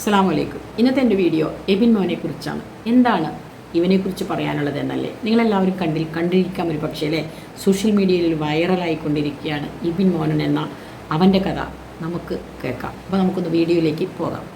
അസ്സാം വലൈക്കും ഇന്നത്തെ എന്റെ വീഡിയോ എബിൻ മോനെ കുറിച്ചാണ്. എന്താണ് ഇവനെക്കുറിച്ച് പറയാനുള്ളത് എന്നല്ലേ? നിങ്ങളെല്ലാവരും കണ്ടിൽ കണ്ടിരിക്കാം ഒരു പക്ഷേ അല്ലേ? സോഷ്യൽ മീഡിയയിൽ വൈറലായിക്കൊണ്ടിരിക്കുകയാണ് ഇബിൻ മോനൻ എന്ന അവന്റെ കഥ നമുക്ക് കേൾക്കാം. അപ്പോൾ നമുക്കൊന്ന് വീഡിയോയിലേക്ക് പോകാം.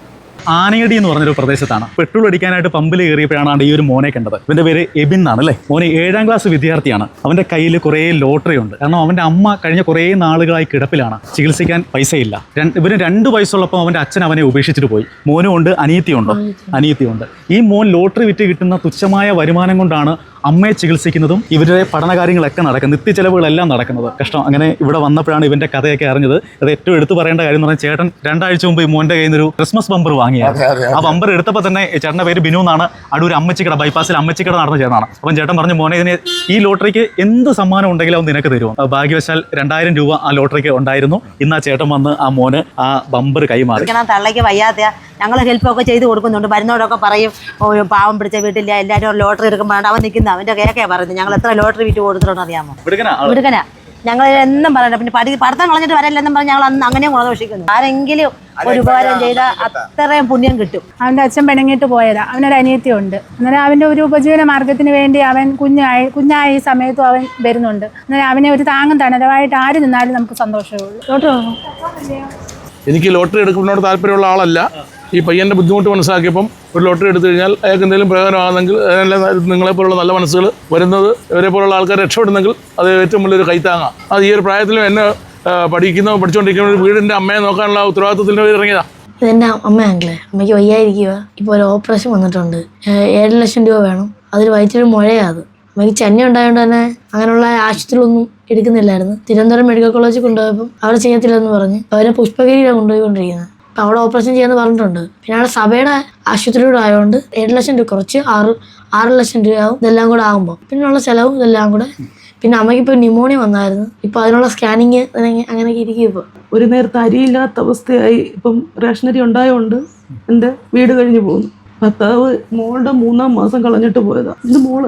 ആനയടി എന്ന് പറഞ്ഞൊരു പ്രദേശത്താണ്. പെട്രോൾ അടിക്കാനായിട്ട് പമ്പിൽ കയറിയപ്പോഴാണ് ഈ ഒരു മോനെ കണ്ടത്. ഇവന്റെ പേര് എബിൻ എന്നാണ് അല്ലേ? മോനെ ഏഴാം ക്ലാസ് വിദ്യാർത്ഥിയാണ്. അവന്റെ കയ്യിൽ കുറേ ലോട്ടറി ഉണ്ട്. കാരണം അവന്റെ അമ്മ കഴിഞ്ഞ കുറേ നാളുകളായി കിടപ്പിലാണ്. ചികിത്സിക്കാൻ പൈസയില്ല. ഇവന് രണ്ട് വയസ്സുള്ളപ്പോൾ അവന്റെ അച്ഛൻ അവനെ ഉപേക്ഷിച്ചിട്ട് പോയി. മോനും ഉണ്ട് അനിയത്തിയുണ്ട് അനിയത്തിയുണ്ട് ഈ മോൻ ലോട്ടറി വിറ്റ് കിട്ടുന്ന തുച്ഛമായ വരുമാനം കൊണ്ടാണ് അമ്മയെ ചികിത്സിക്കുന്നതും ഇവരുടെ പഠനകാര്യങ്ങളൊക്കെ നടക്കുന്നത് നിത്യച്ചെലവുകളെല്ലാം നടക്കുന്നത്. കഷ്ടം. അങ്ങനെ ഇവിടെ വന്നപ്പോഴാണ് ഇവന്റെ കഥയൊക്കെ അറിഞ്ഞത്. അത് ഏറ്റവും എടുത്തു പറയേണ്ട കാര്യം എന്ന് പറഞ്ഞാൽ ചേട്ടൻ രണ്ടാഴ്ച മുമ്പ് ഈ മോന്റെ കയ്യിൽ നിന്ന് ഒരു ക്രിസ്മസ് ബമ്പർ വാങ്ങിയ ആ ബമ്പർ എടുത്തപ്പോൾ തന്നെ ചേട്ടന്റെ പേര് ബിനു എന്നാണ്. അവിടെ ഒരു അമ്മച്ചിക്കട ബൈപ്പാസിൽ അമ്മച്ചിക്കട നടന്ന ചേട്ടനാണ്. അപ്പം ചേട്ടൻ പറഞ്ഞു മോനെ ഇതിന് ഈ ലോട്ടറിക്ക് എന്ത് സമ്മാനം ഉണ്ടെങ്കിലും അവൻ നിനക്ക് തരുമോ? ഭാഗ്യവശാൽ രണ്ടായിരം രൂപ ആ ലോട്ടറിക്ക് ഉണ്ടായിരുന്നു. ഇന്ന് ആ ചേട്ടൻ വന്ന് ആ മോന് ആ ബമ്പർ കൈമാറി. ഇരിക്കണം തള്ളയ്ക്ക് വയ്യാത്ത ഞങ്ങൾ ഹെൽപ്പൊക്കെ ചെയ്ത് കൊടുക്കുന്നുണ്ട്. വരുന്നവരൊക്കെ പറയും ഓ പാവം പിടിച്ച വീട്ടില്ല എല്ലാവരും ലോട്ടറി എടുക്കുമ്പോൾ അവൻ നിൽക്കുന്ന അവന്റെ കേക്കേ പറയുന്നത്. ഞങ്ങൾ എത്ര ലോട്ടറി വിറ്റ് കൊടുത്തിട്ടുണ്ടെന്ന് അറിയാമോ? വിടുക്കനാ? ഞങ്ങൾ എന്നും പറയണ്ട പിന്നെ പഠി പഠിത്തം കളഞ്ഞിട്ട് വരല്ലെന്നും പറഞ്ഞ് ഞങ്ങൾ അന്ന് അങ്ങനെയും ഗുണദോഷിക്കുന്നു. ആരെങ്കിലും ഒരു ഉപകാരം ചെയ്താൽ അത്രയും പുണ്യം കിട്ടും. അവന്റെ അച്ഛൻ പിണങ്ങിയിട്ട് പോയതാ. അവനൊരു അനിയത്തിയുണ്ട്. അന്നേരം അവന്റെ ഒരു ഉപജീവന മാർഗത്തിന് വേണ്ടി അവൻ കുഞ്ഞായി കുഞ്ഞായ ഈ സമയത്തും അവൻ വരുന്നുണ്ട്. അന്നേരം അവനെ ഒരു താങ്ങും തണലവായിട്ട് ആര് നിന്നാലും നമുക്ക് സന്തോഷമേ ഉള്ളൂ. എനിക്ക് ലോട്ടറി എടുക്കുന്നതിനോട് താല്പര്യമുള്ള ആളല്ല. ഈ പയ്യന്റെ ബുദ്ധിമുട്ട് മനസ്സിലാക്കിയപ്പം ഒരു ലോട്ടറി എടുത്തു കഴിഞ്ഞാൽ അയാൾക്ക് എന്തെങ്കിലും പ്രയോജനമാകുന്നെങ്കിൽ നിങ്ങളെപ്പോലുള്ള നല്ല മനസ്സുകൾ വരുന്നത് ഇവരെ പോലുള്ള ആൾക്കാർ രക്ഷപ്പെടുന്നെങ്കിൽ അത് ഏറ്റവും വലിയൊരു കൈത്താങ്ങാണ് അത് ഈ ഒരു പ്രായത്തിലും എന്നെ പഠിക്കുന്ന പഠിച്ചുകൊണ്ടിരിക്കുന്ന ഒരു വീടിന്റെ അമ്മയെ നോക്കാനുള്ള ഉത്തരവാദിത്വത്തിൽ ഇറങ്ങിയതാണ് ഇതെന്റെ അമ്മയാങ്കിളെ അമ്മയ്ക്ക് വയ്യായിരിക്കുക ഇപ്പോൾ ഒരു ഓപ്പറേഷൻ വന്നിട്ടുണ്ട്. ഏഴ് ലക്ഷം രൂപ വേണം. അതിൽ വയറ്റൊരു മുഴയാ അത്. അമ്മയ്ക്ക് ചെന്നൈ ഉണ്ടായതുകൊണ്ട് തന്നെ അങ്ങനെയുള്ള ആശുപത്രികളൊന്നും എടുക്കുന്നില്ലായിരുന്നു. തിരുവനന്തപുരം മെഡിക്കൽ കോളേജിൽ കൊണ്ടുപോയപ്പോൾ അവിടെ ചെയ്യത്തില്ലെന്ന് പറഞ്ഞ് അവരെ പുഷ്പഗിരിയിലാണ് കൊണ്ടുപോയിക്കൊണ്ടിരിക്കുന്നത് അപ്പം അവിടെ ഓപ്പറേഷൻ ചെയ്യാന്ന് പറഞ്ഞിട്ടുണ്ട്. പിന്നെ അവിടെ സഭയുടെ ആശുപത്രിയോട് ആയതുകൊണ്ട് ഏഴ് ലക്ഷം രൂപ കുറച്ച് ആറ് ആറ് ലക്ഷം രൂപയാവും ഇതെല്ലാം കൂടെ ആകുമ്പോൾ പിന്നെയുള്ള ചിലവും ഇതെല്ലാം കൂടെ. പിന്നെ അമ്മയ്ക്ക് ഇപ്പോൾ ന്യൂമോണിയ വന്നായിരുന്നു. ഇപ്പോൾ അതിനുള്ള സ്കാനിങ് അങ്ങനെയൊക്കെ ഇരിക്കും ഇപ്പോൾ ഒരു നേരത്തെ അരിയില്ലാത്ത അവസ്ഥയായി ഇപ്പം റേഷനരി ഉണ്ടായതുകൊണ്ട് എന്റെ വീട് കഴിഞ്ഞു പോകുന്നു. ഭർത്താവ് മോളുടെ മൂന്നാം മാസം കളഞ്ഞിട്ട് പോയതാ. ഇത് മോൾ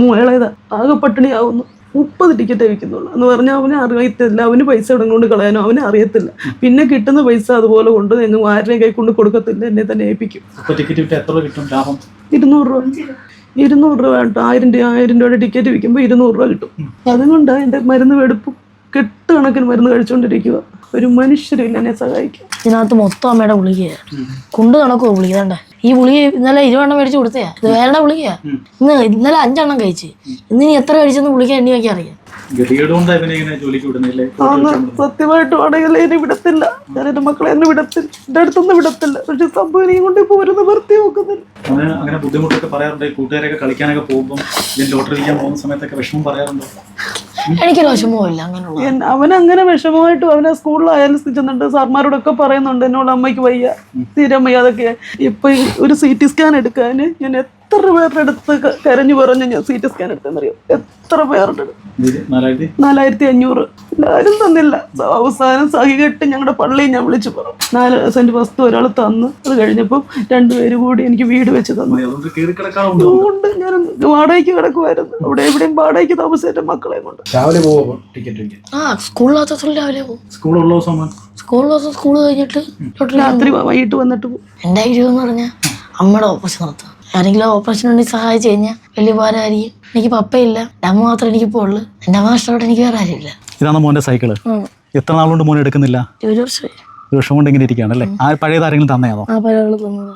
മോളേതാ ആകെ പട്ടിണിയാവുന്നു. മുപ്പത് ടിക്കറ്റേ വിൽക്കുന്നുള്ളൂ. എന്ന് പറഞ്ഞാൽ അവന് അറിയത്തില്ല. അവന് പൈസ ഇടം കൊണ്ട് കളയാനോ അവന് അറിയത്തില്ല. പിന്നെ കിട്ടുന്ന പൈസ അതുപോലെ കൊണ്ട് എങ്ങും ആരുടെയും കൈ കൊണ്ട് കൊടുക്കത്തില്ല. എന്നെ തന്നെ ഏൽപ്പിക്കും. കിട്ടും ഇരുന്നൂറ് രൂപ. ഇരുന്നൂറ് രൂപ കേട്ടോ ആയിരം രൂപ ആയിരം രൂപയുടെ ടിക്കറ്റ് വിൽക്കുമ്പോൾ ഇരുന്നൂറ് രൂപ കിട്ടും. അതുകൊണ്ട് എന്റെ മരുന്ന് വെടുപ്പും കെട്ടുകണക്കിന് മരുന്ന് കഴിച്ചുകൊണ്ടിരിക്കുക ഒരു മനുഷ്യരില്ല എന്നെ സഹായിക്കും ഇതിനകത്ത് മൊത്തം അമ്മയുടെ ഗുളികയാണ് കൊണ്ട് കണക്കോ ഗുളിക? ഈ ഗുളിക ഇന്നലെ ഇരുവെണ്ണം മേടിച്ച് കൊടുത്തയാ. ഇത് വേറെ ഗുളികയാ? ഇന്ന് ഇന്നലെ അഞ്ചെണ്ണം കഴിച്ച്. ഇന്ന് ഇനി എത്ര കഴിച്ചെന്ന് ഗുളിക എണ്ണി വയ്ക്കാൻ അറിയാം. ഗതികേട് കൊണ്ട് ഇവനെ ഇങ്ങനെ ജോലിക്ക് വിടുന്നില്ലേ ആന്ന് സത്യമായിട്ടും ആണെങ്കിൽ എന്നെ വിടത്തില്ല. ഞാൻ എന്റെ മക്കളെ എന്നെ വിടത്തില്ല. എന്റെ അടുത്തൊന്നും വിടത്തില്ല. പക്ഷെ സംഭവം ഇനിയും കൊണ്ട് ഇപ്പോൾ ഒരു നിവർത്തി നോക്കുന്നില്ല. അവന് അങ്ങനെ ബുദ്ധിമുട്ടൊക്കെ പറയാറുണ്ട്. കൂട്ടുകാരൊക്കെ കളിക്കാനൊക്കെ പോകുമ്പോൾ ലോട്ടറി വിൽക്കാൻ പോകുന്ന സമയത്തൊക്കെ വിഷമം പറയാറുണ്ടോ. എനിക്കൊരു വിഷമമില്ല അങ്ങനെയുള്ള അവൻ അങ്ങനെ വിഷമമായിട്ട് അവനെ സ്കൂളിലായാലും ചെന്നിട്ട് സാർമാരോടൊക്കെ പറയുന്നുണ്ട് എന്നോട് അമ്മയ്ക്ക് വയ്യ തീരമ്മയ്യ വയ്യ അതൊക്കെ. ഇപ്പൊ ഒരു സി ടി സ്കാൻ എടുക്കാൻ ഞാൻ എത്ര പേരുടെ അടുത്ത് കരഞ്ഞു പറഞ്ഞു ഞാൻ സി ടി സ്കാൻ എടുത്തെന്നറിയാം എത്ര പേരുടെ നാലായിരത്തി അഞ്ഞൂറ്. ആരും തന്നില്ല. അവസാനം സഹികെട്ട് ഞങ്ങളുടെ പള്ളിയിൽ ഞാൻ വിളിച്ചു പറഞ്ഞു. നാല് സെന്റ് വസ്തു ഒരാൾ തന്ന്. അത് കഴിഞ്ഞപ്പോൾ രണ്ടുപേരും കൂടി എനിക്ക് വീട് വെച്ച് തന്നു. അതുകൊണ്ട് ഞാൻ വാടകയ്ക്ക് കിടക്കുമായിരുന്നു അവിടെ എവിടെയും വാടകയ്ക്ക് താമസിച്ച മക്കളെ കൊണ്ട്. രാവിലെ ടിക്കറ്റ് ആ രാവിലെ പോകും സ്കൂളുള്ള ദിവസം അവൻ സ്കൂളിനകത്ത് സ്കൂൾ കഴിഞ്ഞിട്ട് രാത്രി വൈകിട്ട് വന്നിട്ട് പോകും എന്റെ ഐഡിയ എന്ന് പറഞ്ഞാൽ അമ്മയുടെ ഓപ്പറേഷൻ നടത്തുക ആരെങ്കിലും ഓപ്പറേഷൻ ഉണ്ടെങ്കിൽ സഹായിച്ചു കഴിഞ്ഞാൽ വലിയ ഭാരമായിരിക്കും എനിക്ക് പപ്പയില്ല. എന്റെ അമ്മ മാത്രമേ എനിക്കിപ്പോൾ ഉള്ളൂ എന്റെ അമ്മ നഷ്ടപ്പെട്ട് എനിക്ക് വേറെ ആരുമില്ല. ഇതാണ് മോന്റെ സൈക്കിൾ എത്ര നാളുകൊണ്ട് മോൻ എടുക്കുന്നില്ല? ഒരു വർഷം കൊണ്ട് ഇങ്ങനെ ഇരിക്കുകയാണ് അല്ലേ? ആ പഴയത് ആരെങ്കിലും തന്നെയാണോ?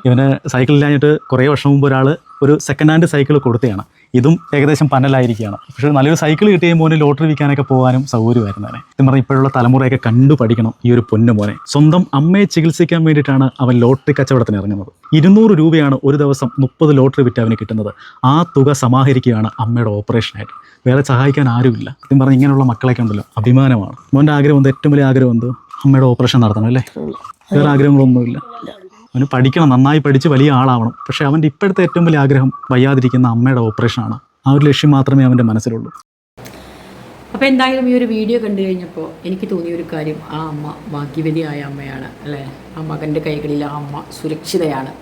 ഇവന് സൈക്കിൾ ഇല്ലാഞ്ഞിട്ട് കുറേ വർഷം മുമ്പ് ഒരാൾ ഒരു സെക്കൻഡ് ഹാൻഡ് സൈക്കിൾ കൊടുത്തതാണ് ഇതും ഏകദേശം പനലായിരിക്കുകയാണ്. പക്ഷേ നല്ലൊരു സൈക്കിൾ കിട്ടിയ മോനെ ലോട്ടറി വിൽക്കാനൊക്കെ പോകാനും സൗകര്യമായിരുന്നേ എന്ന് പറഞ്ഞാൽ ഇപ്പോഴുള്ള തലമുറയൊക്കെ കണ്ടു പഠിക്കണം ഈ ഒരു പൊന്നു മോനെ. സ്വന്തം അമ്മയെ ചികിത്സിക്കാൻ വേണ്ടിയിട്ടാണ് അവൻ ലോട്ടറി കച്ചവടത്തിന് ഇറങ്ങുന്നത്. ഇരുന്നൂറ് രൂപയാണ് ഒരു ദിവസം മുപ്പത് ലോട്ടറി വിറ്റ് അവന് കിട്ടുന്നത്. ആ തുക സമാഹരിക്കുകയാണ് അമ്മയുടെ ഓപ്പറേഷനായിട്ട് വേറെ സഹായിക്കാൻ ആരുമില്ല. ഇതും പറഞ്ഞാൽ ഇങ്ങനെയുള്ള മക്കളൊക്കെ ഉണ്ടല്ലോ. അഭിമാനമാണ്. മോന്റെ ആഗ്രഹം എന്ത്? ഏറ്റവും വലിയ ആഗ്രഹം എന്ത്? അമ്മയുടെ ഓപ്പറേഷൻ നടത്തണം അല്ലേ? വേറെ ആഗ്രഹങ്ങളൊന്നുമില്ല. അവന് പഠിക്കണം നന്നായി പഠിച്ച് വലിയ ആളാവണം. പക്ഷെ അവന്റെ ഇപ്പോഴത്തെ ഏറ്റവും വലിയ ആഗ്രഹം വയ്യാതിരിക്കുന്ന അമ്മയുടെ ഓപ്പറേഷനാണ്. ആ ഒരു ലക്ഷ്യം മാത്രമേ അവന്റെ മനസ്സിലുള്ളൂ. അപ്പോൾ എന്തായാലും ഈ ഒരു വീഡിയോ കണ്ടു കഴിഞ്ഞപ്പോൾ എനിക്ക് തോന്നിയ ഒരു കാര്യം ആ അമ്മ ഭാഗ്യവതിയായ അമ്മയാണ് അല്ലേ? ആ മകന്റെ കൈകളിൽ ആ അമ്മ സുരക്ഷിതയാണ്.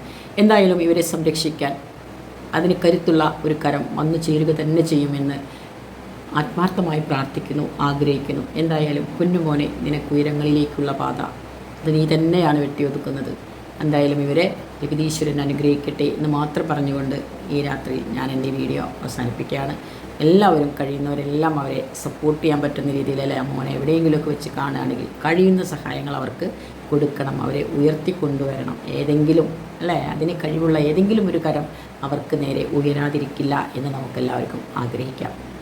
എന്തായാലും ഇവരെ സംരക്ഷിക്കാൻ അതിന് കരുത്തുള്ള ഒരു കരം വന്നു ചേരുക തന്നെ ചെയ്യുമെന്ന് ആത്മാർത്ഥമായി പ്രാർത്ഥിക്കുന്നു ആഗ്രഹിക്കുന്നു. എന്തായാലും കുഞ്ഞുമോനെ നിനക്ക് ഉയരങ്ങളിലേക്കുള്ള പാത അത് നീ തന്നെയാണ് വെട്ടിയൊതുക്കുന്നത്. എന്തായാലും ഇവരെ ജഗദീശ്വരൻ അനുഗ്രഹിക്കട്ടെ എന്ന് മാത്രം പറഞ്ഞുകൊണ്ട് ഈ രാത്രി ഞാൻ എന്റെ വീഡിയോ അവസാനിപ്പിക്കുകയാണ്. എല്ലാവരും കഴിയുന്നവരെല്ലാം അവരെ സപ്പോർട്ട് ചെയ്യാൻ പറ്റുന്ന രീതിയിൽ അല്ലെ മോനെ എവിടെയെങ്കിലുമൊക്കെ വെച്ച് കാണുകയാണെങ്കിൽ കഴിയുന്ന സഹായങ്ങൾ അവർക്ക് കൊടുക്കണം. അവരെ ഉയർത്തിക്കൊണ്ടുവരണം. ഏതെങ്കിലും അല്ലേ? അതിന് കഴിവുള്ള ഏതെങ്കിലും ഒരു കരം അവർക്ക് നേരെ ഉയരാതിരിക്കില്ല എന്ന് നമുക്കെല്ലാവർക്കും ആഗ്രഹിക്കാം.